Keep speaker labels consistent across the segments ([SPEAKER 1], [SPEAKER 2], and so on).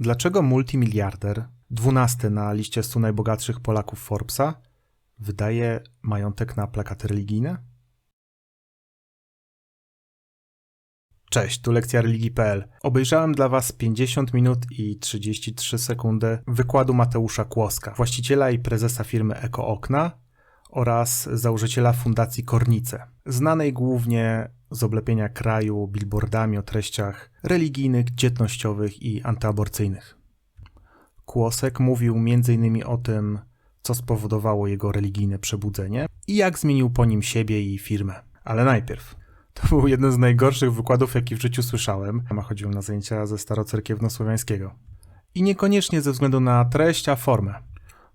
[SPEAKER 1] Dlaczego multimiliarder, dwunasty na liście 100 najbogatszych Polaków Forbesa, wydaje majątek na plakaty religijne? Cześć, tu lekcja religii.pl. Obejrzałem dla Was 50 minut i 33 sekundy wykładu Mateusza Kłoska, właściciela i prezesa firmy Eko Okna oraz założyciela Fundacji Kornice, znanej głównie z oblepienia kraju billboardami o treściach religijnych, dzietnościowych i antyaborcyjnych. Kłosek mówił m.in. o tym, co spowodowało jego religijne przebudzenie i jak zmienił po nim siebie i firmę. Ale najpierw. To był jeden z najgorszych wykładów, jaki w życiu słyszałem. A chodził na zajęcia ze starocerkiewno-słowiańskiego. I niekoniecznie ze względu na treść, a formę.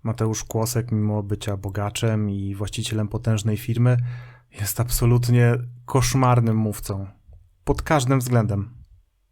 [SPEAKER 1] Mateusz Kłosek, mimo bycia bogaczem i właścicielem potężnej firmy, jest absolutnie koszmarnym mówcą. Pod każdym względem.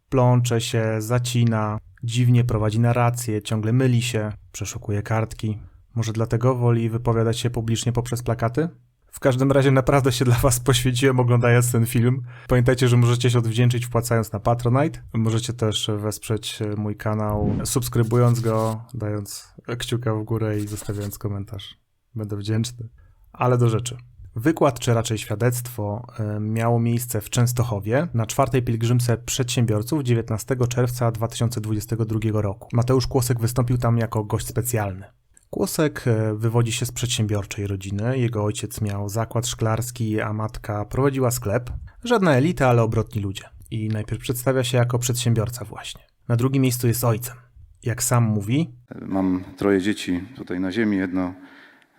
[SPEAKER 1] Plącze się, zacina, dziwnie prowadzi narrację, ciągle myli się, przeszukuje kartki. Może dlatego woli wypowiadać się publicznie poprzez plakaty? W każdym razie naprawdę się dla was poświęciłem oglądając ten film. Pamiętajcie, że możecie się odwdzięczyć wpłacając na Patronite. Możecie też wesprzeć mój kanał subskrybując go, dając kciuka w górę i zostawiając komentarz. Będę wdzięczny. Ale do rzeczy. Wykład, czy raczej świadectwo, miało miejsce w Częstochowie na czwartej pielgrzymce przedsiębiorców 19 czerwca 2022 roku. Mateusz Kłosek wystąpił tam jako gość specjalny. Kłosek y, wywodzi się z przedsiębiorczej rodziny. Jego ojciec miał zakład szklarski, a matka prowadziła sklep. Żadna elita, ale obrotni ludzie. I najpierw przedstawia się jako przedsiębiorca właśnie. Na drugim miejscu jest ojcem. Jak sam mówi,
[SPEAKER 2] Mam troje dzieci tutaj na ziemi, jedno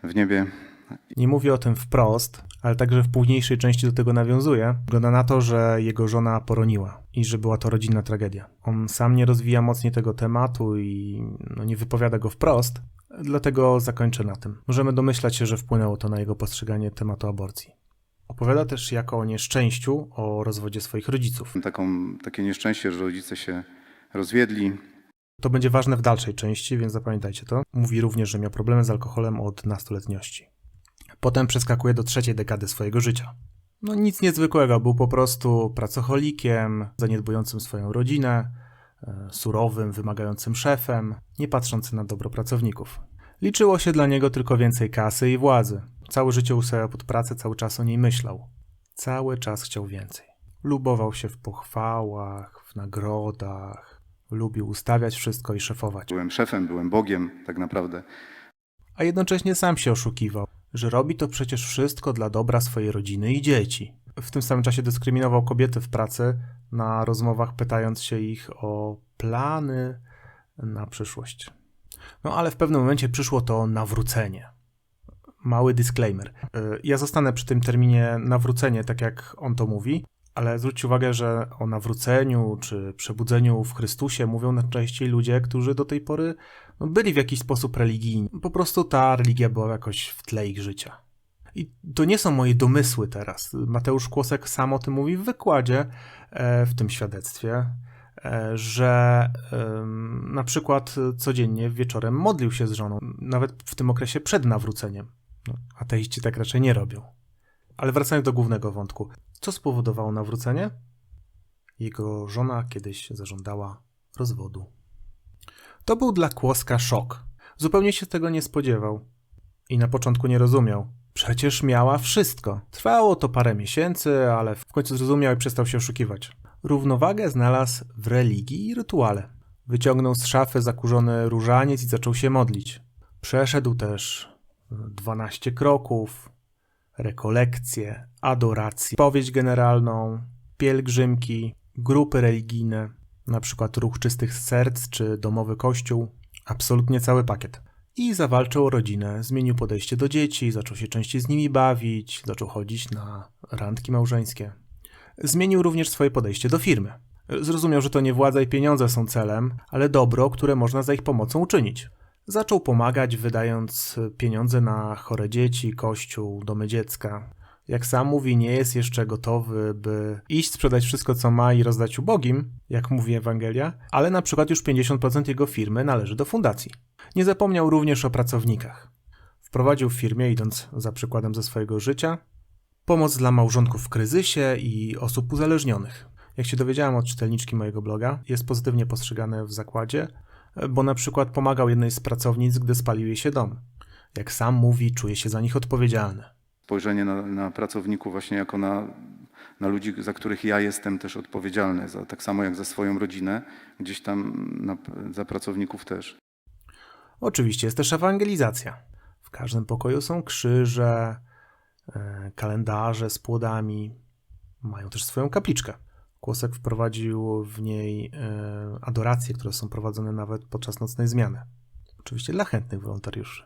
[SPEAKER 2] w niebie.
[SPEAKER 1] Nie mówię o tym wprost, ale także w późniejszej części do tego nawiązuje. Wygląda na to, że jego żona poroniła i że była to rodzinna tragedia. On sam nie rozwija mocniej tego tematu i no, nie wypowiada go wprost, dlatego zakończę na tym. Możemy domyślać się, że wpłynęło to na jego postrzeganie tematu aborcji. Opowiada też jako o nieszczęściu, o rozwodzie swoich rodziców.
[SPEAKER 2] Taką, takie nieszczęście, że rodzice się rozwiedli.
[SPEAKER 1] To będzie ważne w dalszej części, więc zapamiętajcie to. Mówi również, że miał problemy z alkoholem od nastoletniości. Potem przeskakuje do trzeciej dekady swojego życia. No nic niezwykłego, był po prostu pracocholikiem, zaniedbującym swoją rodzinę, e, surowym, wymagającym szefem, nie patrzącym na dobro pracowników. Liczyło się dla niego tylko więcej kasy i władzy. Całe życie usadził pod pracę, cały czas o niej myślał. Cały czas chciał więcej. Lubował się w pochwałach, w nagrodach, lubił ustawiać wszystko i szefować.
[SPEAKER 2] Byłem szefem, byłem Bogiem tak naprawdę.
[SPEAKER 1] a jednocześnie sam się oszukiwał, że robi to przecież wszystko dla dobra swojej rodziny i dzieci. W tym samym czasie dyskryminował kobiety w pracy na rozmowach, pytając się ich o plany na przyszłość. No ale w pewnym momencie przyszło to nawrócenie. Mały disclaimer. Y, Ja zostanę przy tym terminie nawrócenie, tak jak on to mówi, ale zwróćcie uwagę, że o nawróceniu czy przebudzeniu w Chrystusie mówią najczęściej ludzie, którzy do tej pory no, byli w jakiś sposób religijni. Po prostu ta religia była jakoś w tle ich życia. I to nie są moje domysły teraz. Mateusz Kłosek sam o tym mówi w wykładzie, e, w tym świadectwie, e, że na przykład codziennie wieczorem modlił się z żoną, nawet w tym okresie przed nawróceniem. No, ateiści tak raczej nie robią. Ale wracając do głównego wątku. Co spowodowało nawrócenie? Jego żona kiedyś zażądała rozwodu. To był dla Kłoska szok. Zupełnie się tego nie spodziewał. I na początku nie rozumiał. Przecież miała wszystko. Trwało to parę miesięcy, ale w końcu zrozumiał i przestał się oszukiwać. Równowagę znalazł w religii i rytuale. Wyciągnął z szafy zakurzony różaniec i zaczął się modlić. Przeszedł też 12 kroków, rekolekcje, adoracje, powieść generalną, pielgrzymki, grupy religijne, na przykład Ruch Czystych Serc czy Domowy Kościół, absolutnie cały pakiet. I zawalczył o rodzinę, zmienił podejście do dzieci, zaczął się częściej z nimi bawić, zaczął chodzić na randki małżeńskie. Zmienił również swoje podejście do firmy. Zrozumiał, że to nie władza i pieniądze są celem, ale dobro, które można za ich pomocą uczynić. Zaczął pomagać, wydając pieniądze na chore dzieci, kościół, domy dziecka. Jak sam mówi, nie jest jeszcze gotowy, by iść sprzedać wszystko, co ma i rozdać ubogim, jak mówi Ewangelia, ale na przykład już 50% jego firmy należy do fundacji. Nie zapomniał również o pracownikach. Wprowadził w firmie, idąc za przykładem ze swojego życia, pomoc dla małżonków w kryzysie i osób uzależnionych. Jak się dowiedziałem od czytelniczki mojego bloga, jest pozytywnie postrzegane w zakładzie, bo na przykład pomagał jednej z pracownic, gdy spalił jej się dom. Jak sam mówi, czuje się za nich odpowiedzialny.
[SPEAKER 2] Spojrzenie na, na pracowników właśnie jako na, na ludzi, za których ja jestem też odpowiedzialny, za, tak samo jak za swoją rodzinę, gdzieś tam na, za pracowników też.
[SPEAKER 1] Oczywiście jest też ewangelizacja. W każdym pokoju są krzyże, e, kalendarze z płodami. Mają też swoją kapliczkę. Kłosek wprowadził w niej e, adoracje, które są prowadzone nawet podczas nocnej zmiany. Oczywiście dla chętnych wolontariuszy.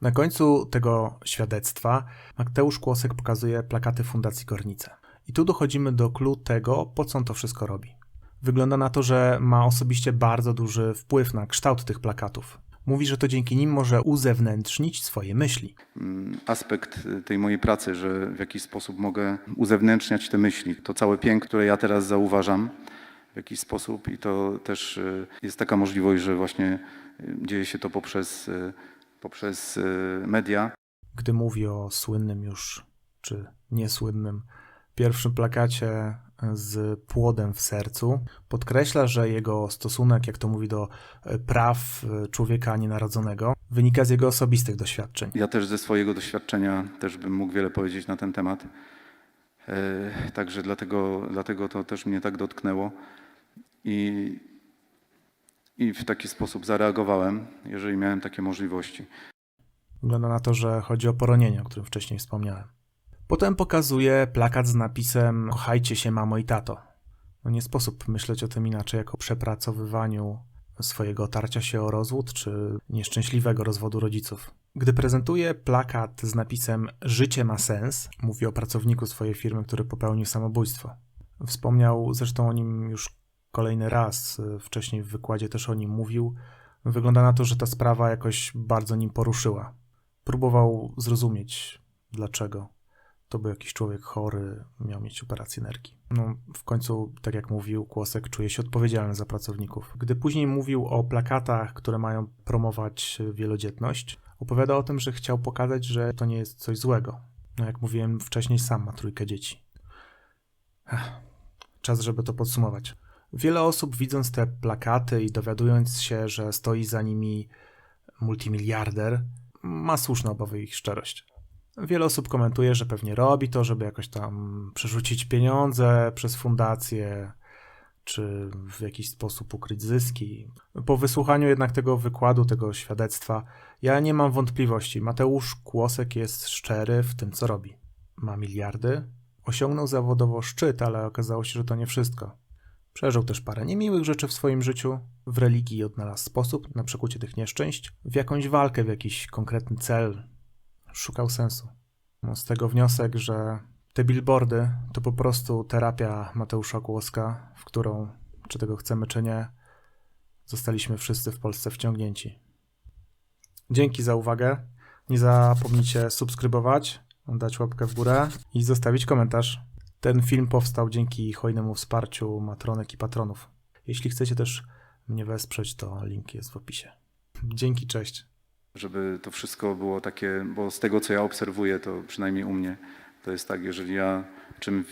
[SPEAKER 1] Na końcu tego świadectwa Mateusz Kłosek pokazuje plakaty Fundacji Kornice. I tu dochodzimy do clue tego, po co on to wszystko robi. Wygląda na to, że ma osobiście bardzo duży wpływ na kształt tych plakatów. Mówi, że to dzięki nim może uzewnętrznić swoje myśli.
[SPEAKER 2] Mm, Aspekt tej mojej pracy, że w jakiś sposób mogę uzewnętrzniać te myśli. To całe piękno, które ja teraz zauważam w jakiś sposób i to też y, jest taka możliwość, że właśnie y, dzieje się to poprzez, y, poprzez y, media.
[SPEAKER 1] Gdy mówi o słynnym już, czy niesłynnym, pierwszym plakacie z płodem w sercu, podkreśla, że jego stosunek, jak to mówi, do e, praw e, człowieka nienarodzonego wynika z jego osobistych doświadczeń.
[SPEAKER 2] Ja też ze swojego doświadczenia też bym mógł wiele powiedzieć na ten temat. E, Także dlatego, dlatego to też mnie tak dotknęło i, i w taki sposób zareagowałem, jeżeli miałem takie możliwości.
[SPEAKER 1] Wygląda na to, że chodzi o poronienie, o którym wcześniej wspomniałem. Potem pokazuje plakat z napisem Kochajcie się, mamo i tato. No nie sposób myśleć o tym inaczej, jako przepracowywaniu swojego otarcia się o rozwód czy nieszczęśliwego rozwodu rodziców. Gdy prezentuje plakat z napisem Życie ma sens, mówi o pracowniku swojej firmy, który popełnił samobójstwo. Wspomniał zresztą o nim już kolejny raz, wcześniej w wykładzie też o nim mówił. Wygląda na to, że ta sprawa jakoś bardzo nim poruszyła. Próbował zrozumieć, dlaczego to był jakiś człowiek chory, miał mieć operację nerki. No, w końcu, tak jak mówił, Kłosek czuje się odpowiedzialny za pracowników. Gdy później mówił o plakatach, które mają promować wielodzietność, opowiada o tym, że chciał pokazać, że to nie jest coś złego. No, jak mówiłem wcześniej, sam ma trójkę dzieci. Ech, czas, żeby to podsumować. Wiele osób, widząc te plakaty i dowiadując się, że stoi za nimi multimiliarder, ma słuszne obawy ich szczerość. Wiele osób komentuje, że pewnie robi to, żeby jakoś tam przerzucić pieniądze przez fundację, czy w jakiś sposób ukryć zyski. Po wysłuchaniu jednak tego wykładu, tego świadectwa, ja nie mam wątpliwości. Mateusz Kłosek jest szczery w tym, co robi. Ma miliardy, osiągnął zawodowo szczyt, ale okazało się, że to nie wszystko. Przeżył też parę niemiłych rzeczy w swoim życiu. W religii odnalazł sposób na przekucie tych nieszczęść w jakąś walkę, w jakiś konkretny cel. Szukał sensu. Z tego wniosek, że te billboardy to po prostu terapia Mateusza Kłoska, w którą, czy tego chcemy, czy nie, zostaliśmy wszyscy w Polsce wciągnięci. Dzięki za uwagę. Nie zapomnijcie subskrybować, dać łapkę w górę i zostawić komentarz. Ten film powstał dzięki hojnemu wsparciu matronek i patronów. Jeśli chcecie też mnie wesprzeć, to link jest w opisie. Dzięki, cześć.
[SPEAKER 2] Żeby to wszystko było takie, bo z tego co ja obserwuję, to przynajmniej u mnie, to jest tak, jeżeli ja czym,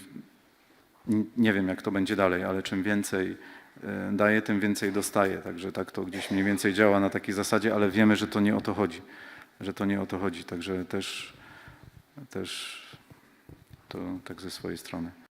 [SPEAKER 2] nie wiem jak to będzie dalej, ale czym więcej e, daję, tym więcej dostaję. Także tak to gdzieś mniej więcej działa na takiej zasadzie, ale wiemy, że to nie o to chodzi. Że to nie o to chodzi. Także też, też to tak ze swojej strony.